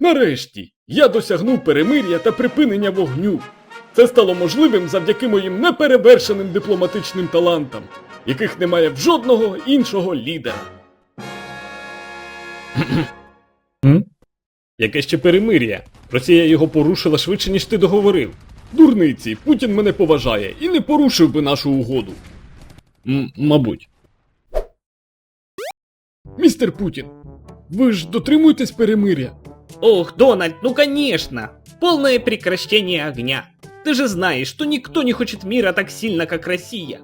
Нарешті я досягнув перемир'я та припинення вогню. Це стало можливим завдяки моїм неперевершеним дипломатичним талантам, яких немає в жодного іншого лідера. Яке ще перемир'я? Росія його порушила швидше, ніж ти договорив. Дурниці, Путін мене поважає і не порушив би нашу угоду. М- мабуть. Містер Путін, ви ж дотримуєтесь перемир'я? Ох, Дональд, ну конечно! Полное прекращение огня. Ты же знаешь, что никто не хочет мира так сильно, как Россия.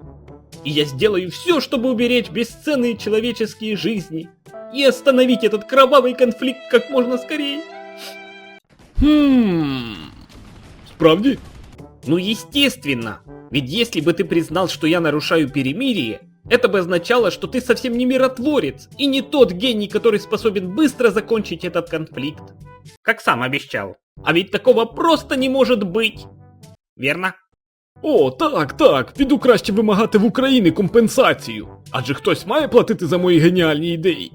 И я сделаю все, чтобы уберечь бесценные человеческие жизни и остановить этот кровавый конфликт как можно скорее. Хм. Справді? Ну естественно, ведь если бы ты признал, что я нарушаю перемирие, это бы означало, что ты совсем не миротворец и не тот гений, который способен быстро закончить этот конфликт. Как сам обещал. А ведь такого просто не может быть. Верно? О, так, так, піду краще вимагати в Україні компенсацію. Адже хтось має платити за мої геніальні ідеї.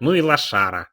Ну и лошара.